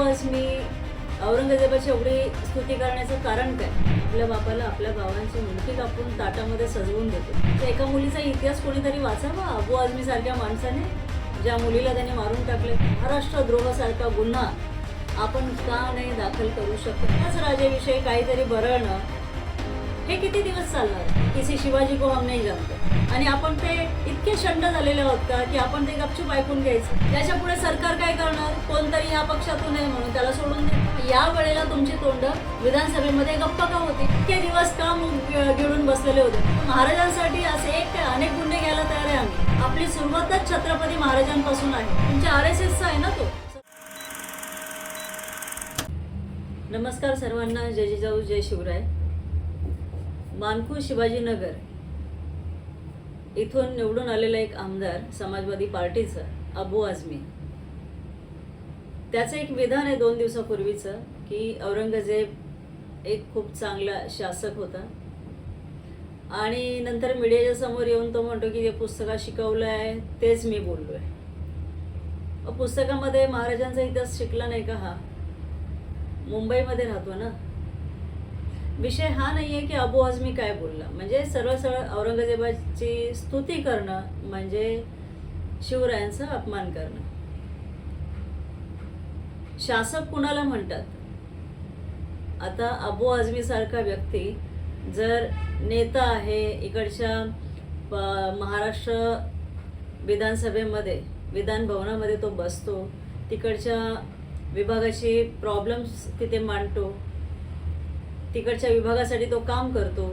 आझमी औरंगजेबाची एवढी स्तुती करण्याचं कारण काय? आपल्या बापाला आपल्या भावांची मुलगी कापून ताटामध्ये सजवून देतो. तर एका मुलीचा इतिहास कोणीतरी वाचावा? अबू आझमी सारख्या माणसाने ज्या मुलीला त्याने मारून टाकले. महाराष्ट्र द्रोहासारखा गुन्हा आपण का नाही दाखल करू शकत? त्याच राजाविषयी काहीतरी बरळणं हे किती दिवस चालणार? किसी शिवाजी को हम नाही जानतो आणि आपण ते इतके शंड झालेले आहोत का की आपण ते गपचूप ऐकून घ्यायचं. त्याच्या पुढे सरकार काय करणार? कोणतरी या पक्षातून आहे म्हणून त्याला सोडून दे या वेळेला तुमची तोंड विधानसभेमध्ये गप्पा का होती? इतके दिवस का गिळून बसलेले होते? महाराजांसाठी असे एक अनेक गुन्हे घ्यायला तयार आहे आम्ही. आपली सुरुवातच छत्रपती महाराजांपासून आहे. तुमच्या आर एस एसचा आहे ना तो? नमस्कार सर्वांना. जय जिजाऊ जय शिवराय. मानखू शिवाजीनगर. इथून निवडून आलेला एक आमदार समाजवादी पार्टीचा अबू आझमी. त्याचं एक विधान आहे दोन दिवसापूर्वीचं की औरंगजेब एक खूप चांगला शासक होता. आणि नंतर मीडियाच्या समोर येऊन तो म्हणतो की जे पुस्तकात शिकवलं आहे तेच मी बोललो आहे पुस्तकामध्ये महाराजांचा इतिहास शिकला नाही का हा? मुंबईमध्ये राहतो ना? विषय हा नाही आहे की अबू आझमी काय बोलला. म्हणजे सरळ सरळ औरंगजेबाची स्तुती करणं म्हणजे शिवरायांचा अपमान करणं. शासक कुणाला म्हणतात? आता अबू आझमी सारखा व्यक्ती जर नेता आहे इकडच्या महाराष्ट्र विधानसभेमध्ये विधान भवनामध्ये तो बसतो तिकडच्या विभागाची प्रॉब्लेम्स तिथे मांडतो तिकडच्या विभागासाठी तो काम करतो.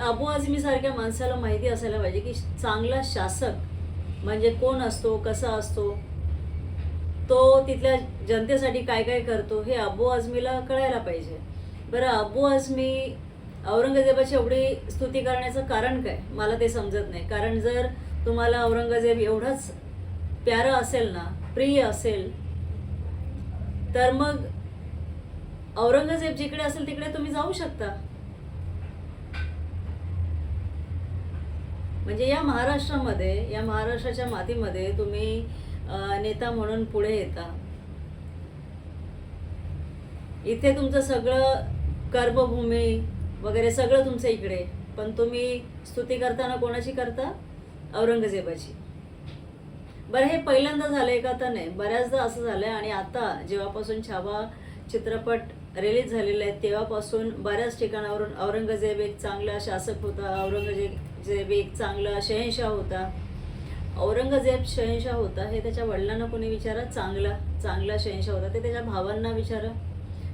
अबू आझमी सारख्या माणसाला माहिती असायला पाहिजे की चांगला शासक म्हणजे कोण असतो कसा असतो तो तिथल्या जनतेसाठी काय काय करतो हे अबू आझमीला कळायला पाहिजे. बरं अबू आझमी औरंगजेबाची एवढी स्तुती करण्याचं कारण काय? मला ते समजत नाही. कारण जर तुम्हाला औरंगजेब एवढाच प्यारं असेल ना प्रिय असेल तर मग औरंगजेब जिकडे असेल तिकडे तुम्ही जाऊ शकता. म्हणजे या महाराष्ट्रामध्ये या महाराष्ट्राच्या मातीमध्ये तुम्ही नेता म्हणून पुढे येता. इथे तुमचं सगळं कर्मभूमी वगैरे सगळं तुमचं इकडे. पण तुम्ही स्तुती करताना कोणाची करता? औरंगजेबाची. बरं हे पहिल्यांदा झालंय का? तर नाही. बऱ्याचदा असं झालंय. आणि आता जेव्हापासून छावा चित्रपट रिलीज झालेले आहेत. तेव्हापासून बऱ्याच ठिकाणावरून औरंगजेब एक चांगला शासक होता औरंगजेब एक चांगला शहनशाह होता. औरंगजेब शहनशाह होता हे त्याच्या वडिलांना कोणी विचारा? चांगला चांगला शहनशाह होता. ते त्याच्या भावांना विचारा.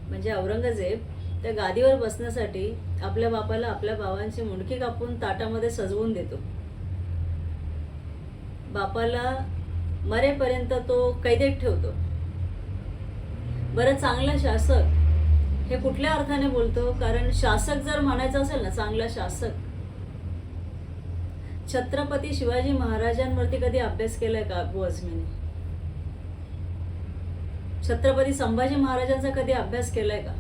म्हणजे औरंगजेब त्या गादीवर बसण्यासाठी आपल्या बापाला आपल्या भावांची मुंडकी कापून ताटामध्ये सजवून देतो. बापाला मरेपर्यंत तो कैदेत ठेवतो. बरं चांगला शासक हे कुठल्या अर्थाने बोलतो? कारण शासक जर म्हणायचं असेल ना चांगला शासक. छत्रपती शिवाजी महाराजांवरती कधी अभ्यास केलाय का अबू अजमीने? छत्रपती संभाजी महाराजांचा कधी अभ्यास केलाय का?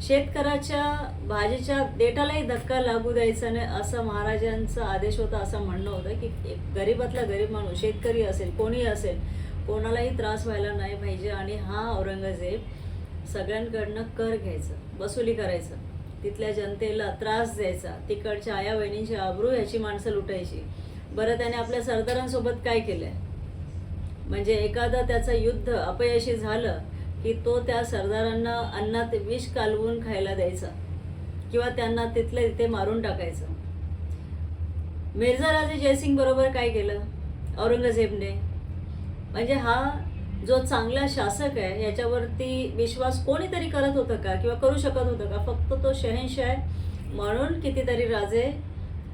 शेतकऱ्याच्या भाजीच्या देठालाही धक्का लागू द्यायचा नाही असा महाराजांचा आदेश होता असं म्हणणं होतं की गरीबातला गरीब माणूस शेतकरी असेल कोणी असेल कोणालाही त्रास व्हायला नाही पाहिजे आणि हा औरंगजेब सगळ्यांकडनं कर घ्यायचं वसुली करायचं. तिथल्या जनतेला त्रास द्यायचा तिकडच्या आया बहिणींची आबरू ह्याची माणसं लुटायची. बरं त्याने आपल्या सरदारांसोबत काय केलंय? म्हणजे एखादं त्याचं युद्ध अपयशी झालं की तो त्या सरदारांना अन्नात विष कालवून खायला द्यायचा किंवा त्यांना तिथल्या तिथे मारून टाकायचं. मिर्झा राजे जयसिंग बरोबर काय केलं? औरंगजेबने म्हणजे हा जो चांगला शासक आहे याच्यावरती विश्वास कोणीतरी करत होतं का? किंवा करू शकत होतं का? फक्त तो शहेनशाह आहे म्हणून कितीतरी राजे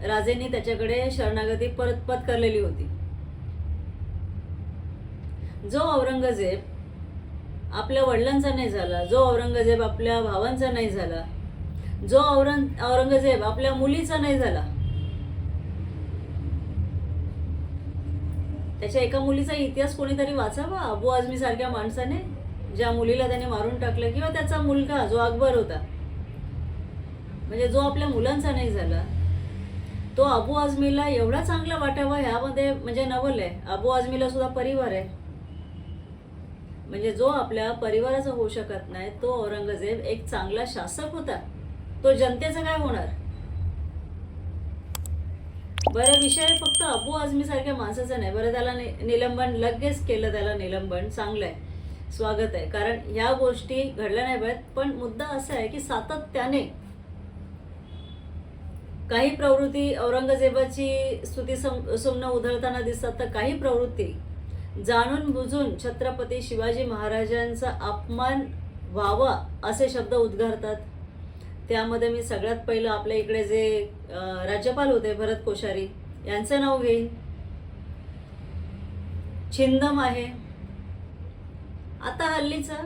राजेंनी त्याच्याकडे शरणागती परत पत्करलेली होती. जो औरंगजेब आपल्या वडिलांचा नाही झाला जो औरंगजेब आपल्या भावांचा नाही झाला जो औरंग औरंगजेब आपल्या मुलीचा नाही झाला त्याच्या एका मुलीचा इतिहास कोणीतरी वाचावा? अबू आझमी सारख्या माणसाने? ज्या मुलीला त्याने मारून टाकलं किंवा त्याचा मुलगा जो अकबर होता. म्हणजे जो आपल्या मुलांचा नाही झाला. तो अबू आझमीला एवढा चांगला वाटावा ह्यामध्ये म्हणजे नवल आहे. अबू आझमीला सुद्धा परिवार आहे. म्हणजे जो आपल्या परिवाराचा होऊ शकत नाही तो औरंगजेब एक चांगला शासक होता. तो जनतेचा काय होणार? बरं विषय फक्त अबू आझमी सारख्या माणसाचा नाही. बरं त्याला नि- निलंबन लगेच केलं त्याला निलंबन. चांगलं आहे स्वागत आहे. कारण ह्या गोष्टी घडल्या नाही पाहिजेत. पण मुद्दा असा आहे की सातत्याने काही प्रवृत्ती औरंगजेबाची स्तुती सम- सुमनं उधळताना दिसतात. तर काही प्रवृत्ती जाणून बुजून छत्रपती शिवाजी महाराजांचा अपमान व्हावा असे शब्द उद्गारतात. त्यामध्ये मी सगळ्यात पहिलं आपल्या इकडे जे राज्यपाल होते भरत कोश्यारी यांचं नाव घेईन. छिंदम आहे. आता हल्लीचा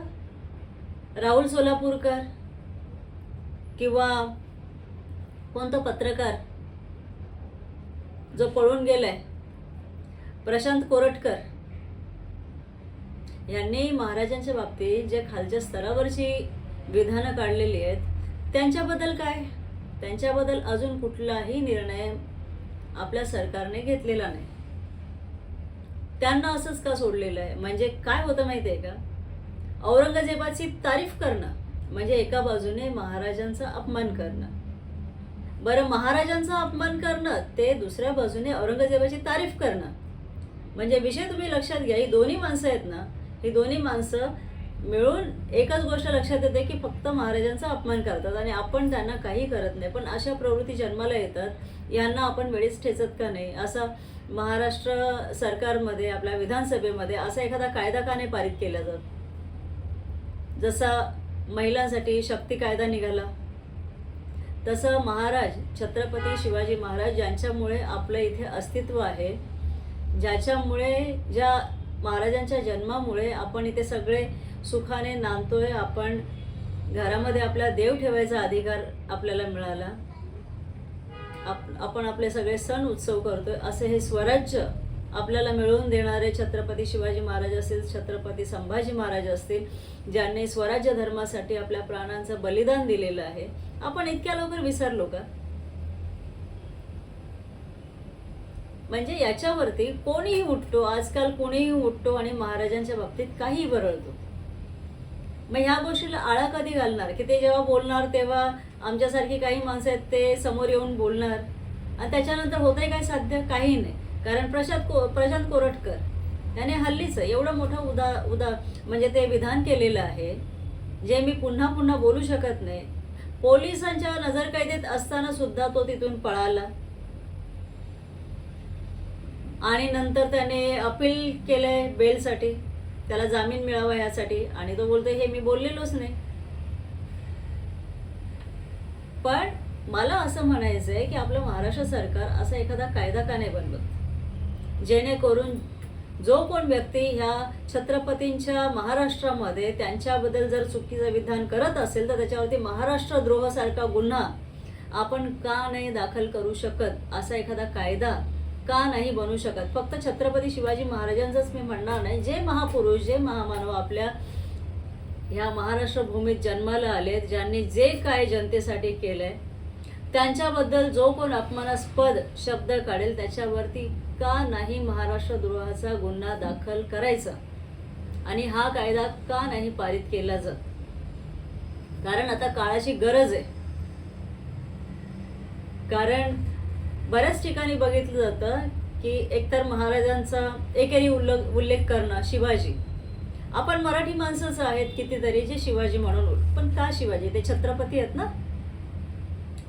राहुल सोलापूरकर किंवा कोणता पत्रकार जो पळून गेलाय प्रशांत कोरटकर यांनी महाराजांच्या बाबतीत जे खालच्या स्तरावरची विधानं काढलेली आहेत त्यांच्याबद्दल काय? त्यांच्याबद्दल अजून कुठलाही निर्णय आपल्या सरकारने घेतलेला नाही. त्यांना असंच का सोडलेलं आहे? म्हणजे काय होतं माहिती आहे का? औरंगजेबाची तारीफ करणं म्हणजे एका बाजूने महाराजांचा अपमान करणं. बरं महाराजांचा अपमान करणं ते दुसऱ्या बाजूने औरंगजेबाची तारीफ करणं. म्हणजे विषय तुम्ही लक्षात घ्या ही दोन्ही माणसं आहेत ना ही दोन्ही माणसं मिळून एकच गोष्ट लक्षात येते की फक्त महाराजांचा अपमान करतात आणि आपण त्यांना काही करत नाही. पण अशा प्रवृत्ती जन्माला येतात. यांना आपण वेळीच ठेचत का नाही? असा महाराष्ट्र सरकारमध्ये आपल्या विधानसभेमध्ये असा एखादा कायदा का नाही पारित केला जात. जसा महिलांसाठी शक्ती कायदा निघाला तसं महाराज छत्रपती शिवाजी महाराज ज्यांच्यामुळे आपलं इथे अस्तित्व आहे ज्याच्यामुळे ज्या महाराजांच्या जन्मामुळे आपण इथे सगळे सुखाने नांदतोय. आपण घरामध्ये आपला देव ठेवायचा अधिकार आपल्याला मिळाला. आप आपण आपले सगळे सण उत्सव करतोय. असे हे स्वराज्य आपल्याला मिळवून देणारे छत्रपती शिवाजी महाराज असतील छत्रपती संभाजी महाराज असतील ज्यांनी स्वराज्य धर्मासाठी आपल्या प्राणांचं बलिदान दिलेलं आहे. आपण इतक्या लवकर विसरलो का? म्हणजे याच्यावरती कोणीही उठतो आजकाल कोणीही उठतो आणि महाराजांच्या बाबतीत काही बरळतो मग ह्या गोष्टीला आळा कधी घालणार? की ते जेव्हा बोलणार तेव्हा आमच्यासारखी काही माणसं आहेत ते समोर येऊन बोलणार. आणि त्याच्यानंतर होतंय काय साध्य? काही नाही. कारण प्रशांत को प्रशांत कोरटकर त्याने हल्लीच एवढं मोठं उदा उदा म्हणजे ते विधान केलेलं आहे जे मी पुन्हा पुन्हा बोलू शकत नाही. पोलिसांच्या नजरकैदेत असताना सुद्धा तो तिथून पळाला. आणि नंतर त्याने अपील केलंय बेलसाठी त्याला जामीन मिळावा यासाठी. आणि तो बोलतोय हे मी बोललेलोच नाही. पण मला असं म्हणायचं आहे की आपलं महाराष्ट्र सरकार असा एखादा कायदा का नाही बनवत? जेणेकरून जो कोण व्यक्ती ह्या छत्रपतींच्या महाराष्ट्रामध्ये त्यांच्याबद्दल जर चुकीचं विधान करत असेल तर त्याच्यावरती महाराष्ट्र द्रोहासारखा गुन्हा आपण का नाही दाखल करू शकत? असा एखादा कायदा का नाही बनू शकत. फक्त छत्रपती शिवाजी महाराजांचंच मी म्हणणार नाही. जे महापुरुष जे महामानव आपल्या ह्या महाराष्ट्र भूमीत जन्माला आलेत ज्यांनी जे काय जनतेसाठी केलंय त्यांच्याबद्दल जो कोण अपमानास्पद शब्द काढेल त्याच्यावरती का नाही महाराष्ट्र द्रोहाचा गुन्हा दाखल करायचा? आणि हा कायदा का नाही पारित केला जात? कारण आता काळाची गरज आहे. कारण बऱ्याच ठिकाणी बघितलं जातं की एकतर महाराजांचा एकेरी उल्लेख उल्लेख करणं शिवाजी. आपण मराठी माणसंच आहेत कितीतरी जे शिवाजी म्हणून पण का शिवाजी? ते छत्रपती आहेत ना?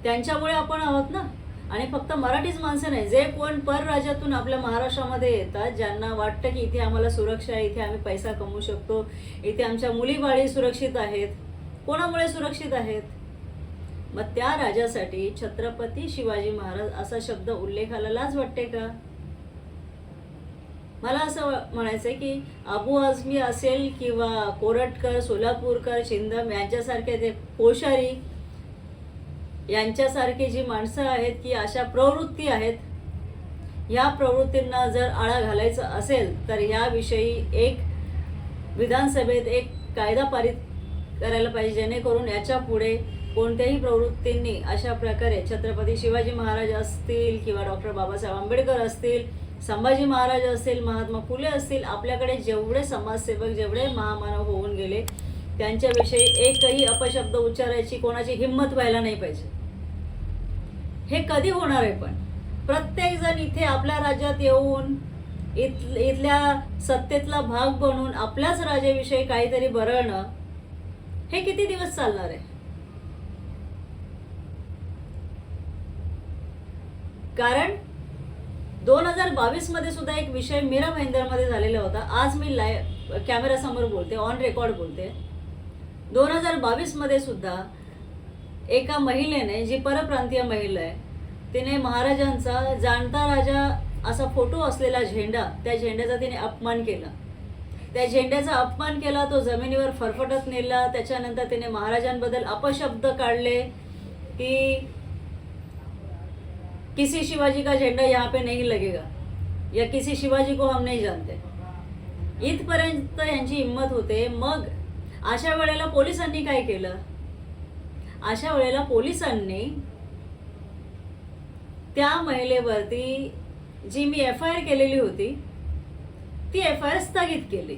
त्यांच्यामुळे आपण आहोत ना? आणि फक्त मराठीच माणसं नाही जे कोण परराज्यातून आपल्या महाराष्ट्रामध्ये येतात ज्यांना वाटतं की इथे आम्हाला सुरक्षा आहे इथे आम्ही पैसा कमवू शकतो इथे आमच्या मुलीबाळी सुरक्षित आहेत कोणामुळे सुरक्षित आहेत? मग त्या राजासाठी छत्रपती शिवाजी महाराज असा शब्द उल्लेखाला लाज वाटते का? मला असं म्हणायचं आहे की अबू आझमी असेल किंवा कोरटकर सोलापूरकर शिंदम यांच्यासारखे ते कोशारी यांच्यासारखी जी माणसं आहेत की अशा प्रवृत्ती आहेत या प्रवृत्तींना जर आळा घालायचं असेल तर ह्याविषयी एक विधानसभेत एक कायदा पारित करायला पाहिजे जेणेकरून याच्यापुढे कोणत्याही प्रवृत्तींनी अशा प्रकारे छत्रपती शिवाजी महाराज असतील किंवा डॉक्टर बाबासाहेब आंबेडकर असतील संभाजी महाराज असतील महात्मा फुले असतील आपल्याकडे जेवढे समाजसेवक जेवढे महामानव होऊन गेले त्यांच्याविषयी एकही अपशब्द उच्चारायची कोणाची हिंमत व्हायला नाही पाहिजे. हे कधी होणार आहे पण? प्रत्येक जण इथे आपल्या राज्यात येऊन इथ इथल्या सत्तेतला भाग बनून आपल्याच राजाविषयी काहीतरी बरळणं हे किती दिवस चालणार आहे? कारण दोन हजार बावीसमध्ये सुद्धा एक विषय मीरा भाईंदरमध्ये झालेला होता. आज मी लाईव्ह कॅमेरासमोर बोलते ऑन रेकॉर्ड बोलते. दोन हजार बावीसमध्ये सुद्धा एका महिलेने जी परप्रांतीय महिला आहे तिने महाराजांचा जाणता राजा असा फोटो असलेला झेंडा त्या झेंड्याचा तिने अपमान केला. त्या झेंड्याचा अपमान केला तो जमिनीवर फरफटत नेला त्याच्यानंतर तिने महाराजांबद्दल अपशब्द काढले की किसी शिवाजी का झेंडा यहाँ पे नहीं लगेगा। या किसी शिवाजी को हम नहीं जानते। इथपर्यंत यांची हिंमत होते मग अशा वेळेला पोलिसांनी काय केलं? अशा वेळेला पोलिसांनी त्या महिलेवरती जी मी एफ आय आर केलेली होती ती एफ आय आर स्थगित केली.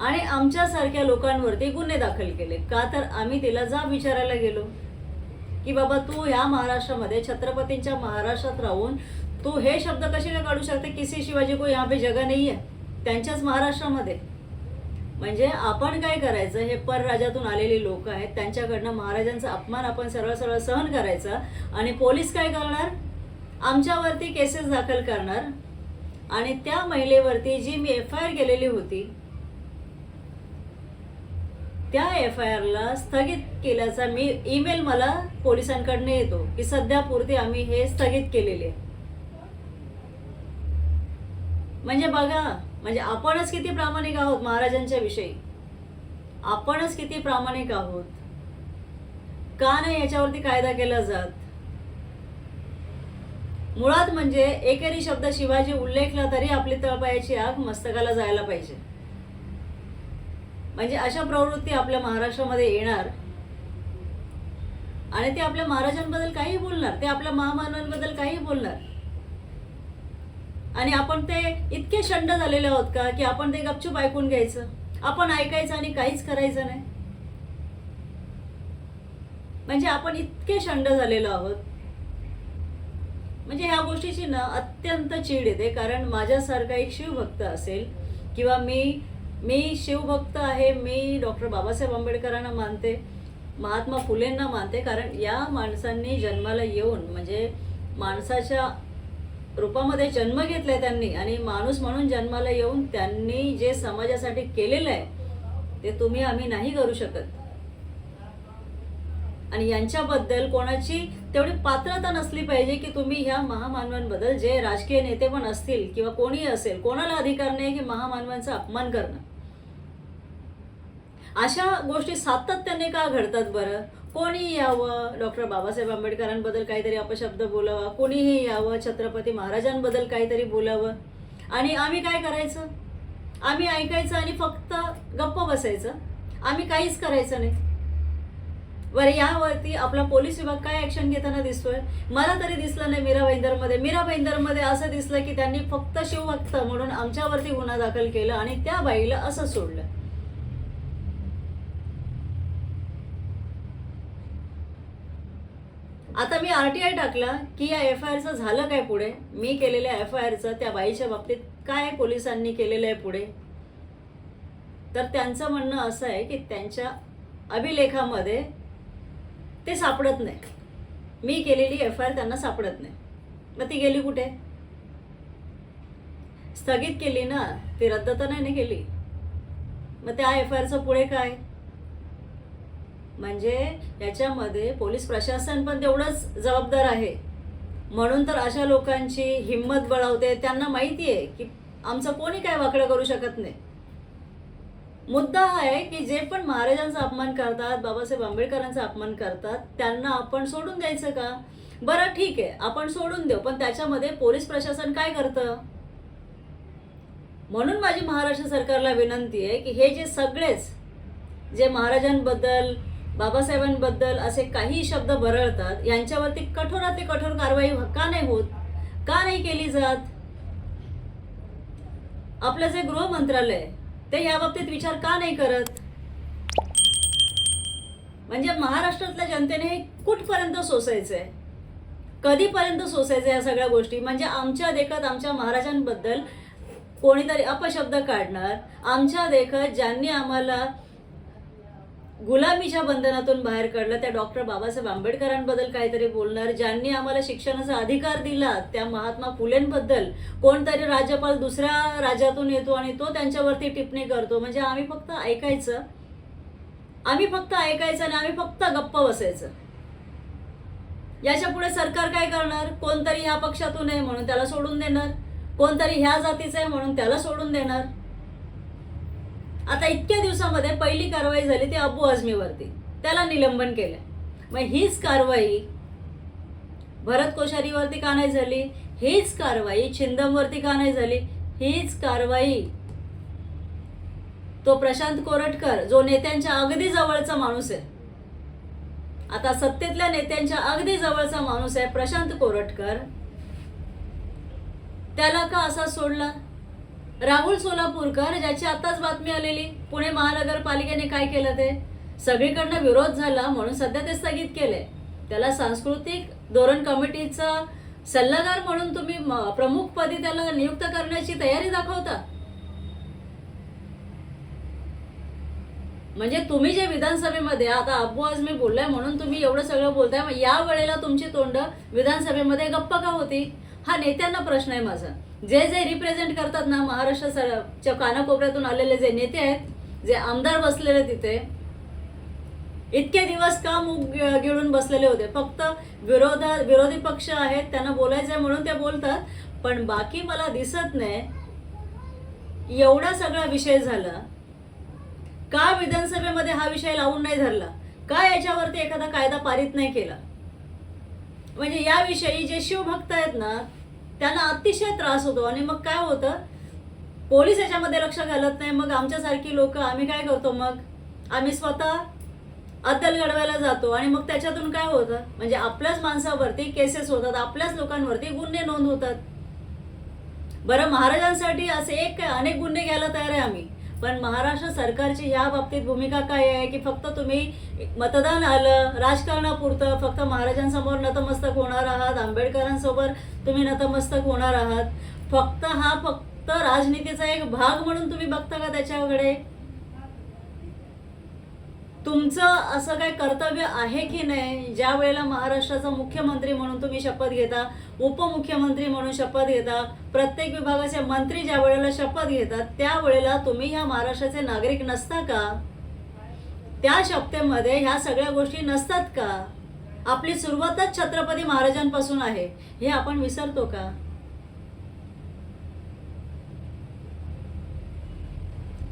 आणि आमच्यासारख्या लोकांवरती गुन्हे दाखल केले. का तर आम्ही तिला जा विचारायला गेलो. की बाबा तू ह्या महाराष्ट्रामध्ये छत्रपतींच्या महाराष्ट्रात राहून तू हे शब्द कसे काय काढू शकते? किसी शिवाजी को यहाँ पे जगा नाही आहे त्यांच्याच महाराष्ट्रामध्ये. म्हणजे आपण काय करायचं? हे परराज्यातून आलेली लोक आहेत. त्यांच्याकडनं महाराजांचा अपमान आपण सरळ सरळ सहन करायचा. आणि पोलीस काय करणार? आमच्यावरती केसेस दाखल करणार. आणि त्या महिलेवरती जी मी एफ आय आर केलेली होती त्या एफ आय आरला स्थगित केल्याचा मी ईमेल मला पोलिसांकडनं येतो की सध्या पुरते आम्ही हे स्थगित केलेले म्हणजे बघा म्हणजे आपणच किती प्रामाणिक आहोत महाराजांच्या विषयी. आपणच किती प्रामाणिक आहोत. का नाही याच्यावरती कायदा केला जात? मुळात म्हणजे एकेरी शब्द शिवाजी उल्लेखला तरी आपली तळपायाची आग मस्तकाला जायला पाहिजे. म्हणजे अशा प्रवृत्ती आपल्या महाराष्ट्रामध्ये येणार. आणि ते आपल्या महाराजांबद्दल काही बोलणार ते आपल्या महामानवांबद्दल काही बोलणार. आणि आपण ते इतके शंड झालेले आहोत का की आपण ते गपचूप ऐकून घ्यायचं? आपण ऐकायचं आणि काहीच करायचं नाही. म्हणजे आपण इतके शंड झालेलो आहोत. म्हणजे ह्या गोष्टीची ना अत्यंत चीड येते कारण माझ्यासारखा एक शिवभक्त असेल किंवा मी मी शिवभक्त आहे मी डॉक्टर बाबासाहेब आंबेडकरांना मानते महात्मा फुलेंना मानते कारण या माणसांनी जन्माला येऊन म्हणजे माणसाच्या रूपामध्ये जन्म घेतलाय त्यांनी आणि माणूस म्हणून जन्माला येऊन त्यांनी जे समाजासाठी केलेलं आहे ते तुम्ही आम्ही नाही करू शकत. आणि यांच्याबद्दल कोणाची तेवढी पात्रता नसली पाहिजे की तुम्ही ह्या महामानवांबद्दल जे राजकीय नेते पण असतील किंवा कोणी असेल कोणाला अधिकार नाही की महामानवांचा अपमान करणं. अशा गोष्टी सातत्याने का घडतात बरं? कोणी यावं डॉक्टर बाबासाहेब आंबेडकरांबद्दल काहीतरी अपशब्द बोलावा कोणीही यावं छत्रपती महाराजांबद्दल काहीतरी बोलावं. आणि आम्ही काय करायचं? आम्ही ऐकायचं आणि फक्त गप्प बसायचं. आम्ही काहीच करायचं नाही. बरं यावरती आपला पोलीस विभाग काय ॲक्शन घेताना दिसतोय? मला तरी दिसलं नाही मीरा भाईंदरमध्ये. मीरा भाईंदरमध्ये असं दिसलं की त्यांनी फक्त शिवभक्त म्हणून आमच्यावरती गुन्हा दाखल केला आणि त्या बाईला असं सोडलं आता मी आर टी आय टाकला की या एफ आय आरचं झालं काय पुढे? मी केलेल्या एफ आय आरचं त्या बाईच्या बाबतीत काय पोलिसांनी केलेलं आहे पुढे? तर त्यांचं म्हणणं असं आहे की त्यांच्या अभिलेखामध्ये ते सापडत नाही. मी केलेली एफ आय आर त्यांना सापडत नाही. मग ती गेली कुठे? स्थगित केली ना? ती रद्द तर नाही ना केली. मग त्या एफ आय आरचं पुढे काय? म्हणजे याच्यामध्ये पोलीस प्रशासन पण तेवढंच जबाबदार आहे. म्हणून तर अशा लोकांची हिंमत बळावते त्यांना माहिती आहे की आमचं कोणी काय वाकडं करू शकत नाही. मुद्दा हा आहे की जे पण महाराजांचा अपमान करतात बाबासाहेब आंबेडकरांचा अपमान करतात त्यांना आपण सोडून द्यायचं का? बरं ठीक आहे आपण सोडून देऊ पण त्याच्यामध्ये पोलीस प्रशासन काय करतं? म्हणून माझी महाराष्ट्र सरकारला विनंती आहे की हे जे सगळेच जे महाराजांबद्दल बाबासाहेबांबद्दल असे काही शब्द बरळतात यांच्यावरती कठोरात कठोर कारवाई का नाही होत? का नाही केली जात? आपलं जे गृह मंत्रालय ते या बाबतीत विचार का नाही करत? म्हणजे महाराष्ट्रातल्या जनतेने हे कुठपर्यंत सोसायचंय? कधीपर्यंत सोसायचं या सगळ्या गोष्टी? म्हणजे आमच्या देखत आमच्या महाराजांबद्दल कोणीतरी अपशब्द काढणार? आमच्या देखत ज्यांनी आम्हाला गुलामीच्या बंधनातून बाहेर काढलं. त्या डॉक्टर बाबासाहेब आंबेडकरांबद्दल काहीतरी बोलणार ज्यांनी आम्हाला शिक्षणाचा अधिकार दिला त्या महात्मा फुलेंबद्दल. कोणतरी राज्यपाल दुसऱ्या राज्यातून येतो आणि तो त्यांच्यावरती टिप्पणी करतो. म्हणजे आम्ही फक्त ऐकायचं आम्ही फक्त ऐकायचं आणि आम्ही फक्त गप्प बसायचं. याच्यापुढे सरकार काय करणार? कोणतरी ह्या पक्षातून आहे म्हणून त्याला सोडून देणार. कोणतरी ह्या जातीचं आहे म्हणून त्याला सोडून देणार. आता इतक्या दिवसामध्ये पहिली कारवाई झाली ती अबू आझमीवरती. त्याला निलंबन केलं मग हीच कारवाई भरत कोश्यारीवरती का नाही झाली? हीच कारवाई छिंदमवरती का नाही झाली? हीच कारवाई. तो प्रशांत कोरटकर जो नेत्यांच्या अगदी जवळचा माणूस आहे. आता सत्तेतल्या नेत्यांच्या अगदी जवळचा माणूस आहे प्रशांत कोरटकर. त्याला का असा सोडला? राहुल सोलापूरकर ज्याची आताच बातमी आलेली पुणे महानगरपालिकेने काय केलं ते? सगळीकडनं विरोध झाला म्हणून सध्या ते स्थगित केले त्याला सांस्कृतिक धोरण कमिटीचा सल्लागार म्हणून तुम्ही प्रमुखपदी त्याला नियुक्त करण्याची तयारी दाखवता? म्हणजे तुम्ही जे विधानसभेमध्ये आता अब्बू मी बोललाय म्हणून तुम्ही एवढं सगळं बोलताय मग या वेळेला तुमची तोंड विधानसभेमध्ये गप्प का होती? हा नेत्यांना प्रश्न आहे माझा. जे जे रिप्रेझेंट करतात ना महाराष्ट्र कानाकोपऱ्यातून आलेले जे नेते आहेत जे आमदार बसलेले तिथे इतके दिवस का मुग गिळून बसलेले होते. फक्त विरोधा विरोधी पक्ष आहेत त्यांना बोलायचंय म्हणून ते बोलतात. पण बाकी मला दिसत नाही एवढा सगळा विषय झाला. का विधानसभेमध्ये हा विषय लावून नाही धरला? का याच्यावरती एखादा कायदा पारित नाही केला? म्हणजे याविषयी जे शिवभक्त आहेत ना त्यांना अतिशय त्रास होतो. आणि मग काय होतं? पोलीस याच्यामध्ये लक्ष घालत नाही. मग आमच्यासारखी लोक आम्ही काय करतो मग? आम्ही स्वतः अद्दल घडवायला जातो. आणि मग त्याच्यातून काय होतं? म्हणजे आपल्याच माणसावरती केसेस होतात. आपल्याच लोकांवरती गुन्हे नोंद होतात. बरं महाराजांसाठी असे एक अनेक गुन्हे घ्यायला तयार आहे आम्ही. पण महाराष्ट्र सरकारची ह्या बाबतीत भूमिका काय आहे की फक्त तुम्ही मतदान आलं राजकारणापुरतं फक्त महाराजांसमोर नतमस्तक होणार आहात आंबेडकरांसोबत तुम्ही नतमस्तक होणार आहात. फक्त हा फक्त राजनीतीचा एक भाग म्हणून तुम्ही बघता का त्याच्याकडे? तुमचं असं काय कर्तव्य आहे की नाही? ज्या वेळेला महाराष्ट्राचा मुख्यमंत्री म्हणून तुम्ही शपथ घेता उपमुख्यमंत्री म्हणून शपथ घेता प्रत्येक विभागाचे मंत्री ज्या वेळेला शपथ घेतात त्यावेळेला तुम्ही ह्या महाराष्ट्राचे नागरिक नसता का? त्या शपथेमध्ये ह्या सगळ्या गोष्टी नसतात का? आपली सुरुवातच छत्रपती महाराजांपासून आहे. हे आपण विसरतो का?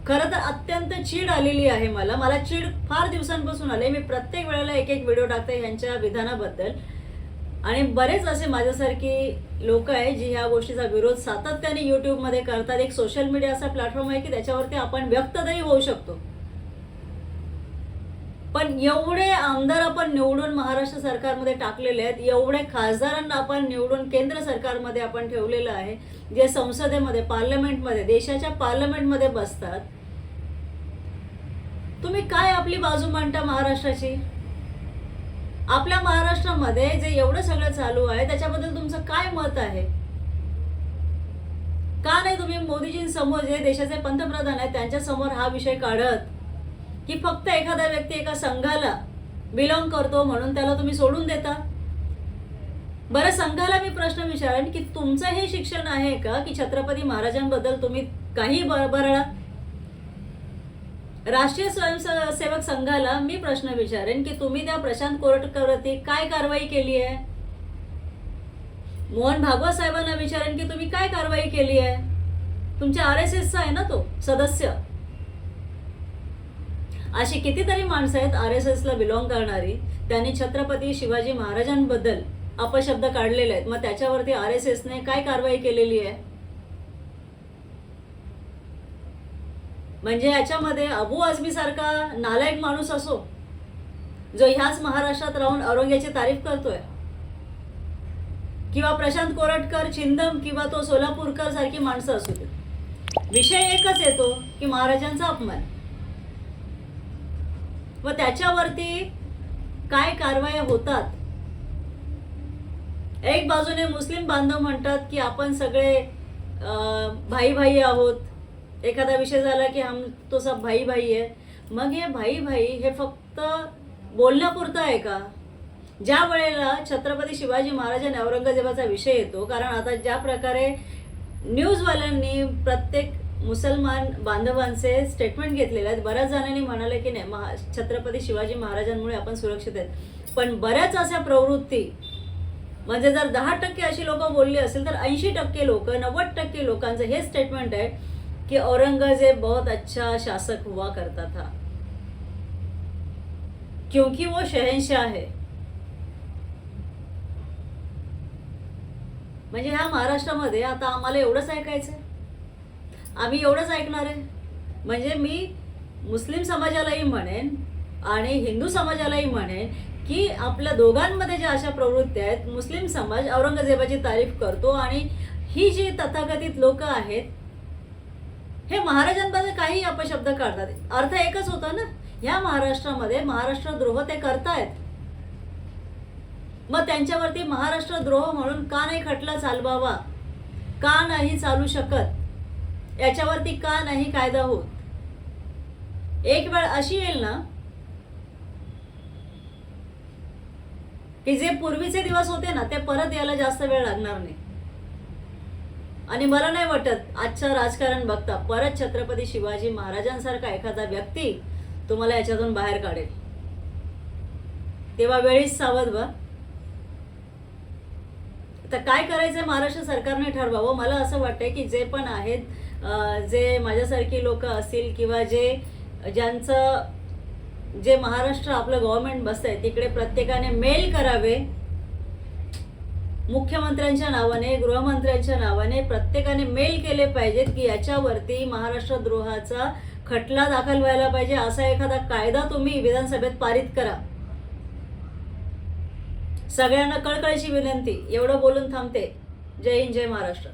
खरं तर अत्यंत चीड आलेली आहे मला. मला चीड फार दिवसांपासून आले मी प्रत्येक वेळेला एक एक व्हिडिओ टाकते यांच्या विधानाबद्दल. आणि बरेच असे माझ्यासारखी लोक आहे जी ह्या गोष्टीचा विरोध सातत्याने युट्यूबमध्ये करतात. एक सोशल मीडिया असा प्लॅटफॉर्म आहे की त्याच्यावरती आपण व्यक्त तरी होऊ शकतो. पण एवढे आमदार आपण निवडून महाराष्ट्र सरकारमध्ये टाकलेले आहेत एवढे खासदारांना आपण निवडून केंद्र सरकारमध्ये आपण ठेवलेलं आहे जे संसदेमध्ये पार्लमेंटमध्ये देशाच्या पार्लमेंटमध्ये बसतात. तुम्ही काय आपली बाजू मांडता महाराष्ट्राची? आपल्या महाराष्ट्रामध्ये जे एवढं सगळं चालू आहे त्याच्याबद्दल तुमचं काय मत आहे? का नाही तुम्ही मोदीजींसमोर जे देशाचे पंतप्रधान आहेत त्यांच्यासमोर हा विषय काढत की फक्त एखादा व्यक्ती एका संघाला बिलॉंग करतो म्हणून त्याला तुम्ही सोडून देता? बरं संघाला मी प्रश्न विचारेन की तुमचं हे शिक्षण आहे का की छत्रपती महाराजांबद्दल तुम्ही काही ब- बरळा? राष्ट्रीय स्वयंसेवक संघाला मी प्रश्न विचारेन की तुम्ही त्या प्रशांत कोरटकरवरती काय कारवाई केली आहे? मोहन भागवत साहेबांना विचारेन की तुम्ही काय कारवाई केली आहे? तुमच्या आर एस एसचा आहे ना तो सदस्य. अशी कितीतरी माणसं आहेत आर एस एसला बिलॉंग करणारी. त्यांनी छत्रपती शिवाजी महाराजांबद्दल अपशब्द काढलेले आहेत. मग त्याच्यावरती आर एस एसने काय कारवाई केलेली आहे? म्हणजे याच्यामध्ये अबू आझमी सारखा नालायक माणूस असो जो ह्याच महाराष्ट्रात राहून औरंग्याची तारीफ करतोय किंवा प्रशांत कोरटकर छिंदम किंवा तो सोलापूरकर सारखी माणसं असू दे. विषय एकच येतो की महाराजांचा अपमान. व त्याच्यावरती काय कारवाया होतात? एक बाजूने मुस्लिम बांधव म्हणतात की आपण सगळे भाई भाई आहोत. एखादा विषय झाला की हम तो सब भाई भाई आहे मग हे भाई भाई हे फक्त बोलण्यापुरतं आहे का? ज्या वेळेला छत्रपती शिवाजी महाराज आणि औरंगजेबाचा विषय येतो कारण आता ज्या प्रकारे न्यूजवाल्यांनी प्रत्येक मुसलमान बांधवांचे स्टेटमेंट घेतलेले आहेत. बऱ्याच जणांनी म्हणाले की नाही महा छत्रपती शिवाजी महाराजांमुळे आपण सुरक्षित आहेत. पण बऱ्याच अशा प्रवृत्ती म्हणजे जर दहा टक्के अशी लोक बोलली असेल तर ऐंशी टक्के लोक नव्वद टक्के लोकांचं हे स्टेटमेंट आहे की औरंगजेब बहुत अच्छा शासक हुआ करता था. क्योंकि वो शहनशाह है. म्हणजे ह्या महाराष्ट्रामध्ये आता आम्हाला एवढंच ऐकायचं आम्ही एवढंच ऐकणार आहे. म्हणजे मी मुस्लिम समाजालाही म्हणेन आणि हिंदू समाजालाही म्हणेन की आपल्या दोघांमध्ये ज्या अशा प्रवृत्ती आहेत मुस्लिम समाज औरंगजेबाची तारीफ करतो आणि ही जी तथाकथित लोक आहेत हे महाराजांबद्दल काही अपशब्द काढतात. अर्थ एकच होता ना? ह्या महाराष्ट्रामध्ये महाराष्ट्रद्रोह ते करतायत. मग त्यांच्यावरती महाराष्ट्र द्रोह म्हणून का नाही खटला चालवावा? का नाही चालू शकत? याच्यावरती का नाही कायदा होत? एक वेळ अशी येईल ना की जे पूर्वीचे दिवस होते ना ते परत यायला जास्त वेळ लागणार नाही. आणि मला नाही वाटत आजचं राजकारण बघता परत छत्रपती शिवाजी महाराजांसारखा एखादा व्यक्ती तुम्हाला याच्यातून बाहेर काढेल. तेव्हा वेळीच सावध व्हा. तर काय करायचं महाराष्ट्र सरकारने ठरवावं? मला असं वाटतंय की जे पण आहेत जे माझ्यासारखी लोक असतील किंवा जे ज्यांचं जे महाराष्ट्र आपलं गव्हर्नमेंट बसतंय तिकडे प्रत्येकाने मेल करावे. मुख्यमंत्र्यांच्या नावाने गृहमंत्र्यांच्या नावाने प्रत्येकाने मेल केले पाहिजेत की याच्यावरती महाराष्ट्र द्रोहाचा खटला दाखल व्हायला पाहिजे असा एखादा कायदा तुम्ही विधानसभेत पारित करा. सगळ्यांना कळकळीची विनंती. एवढं बोलून थांबते. जय हिंद जय महाराष्ट्र.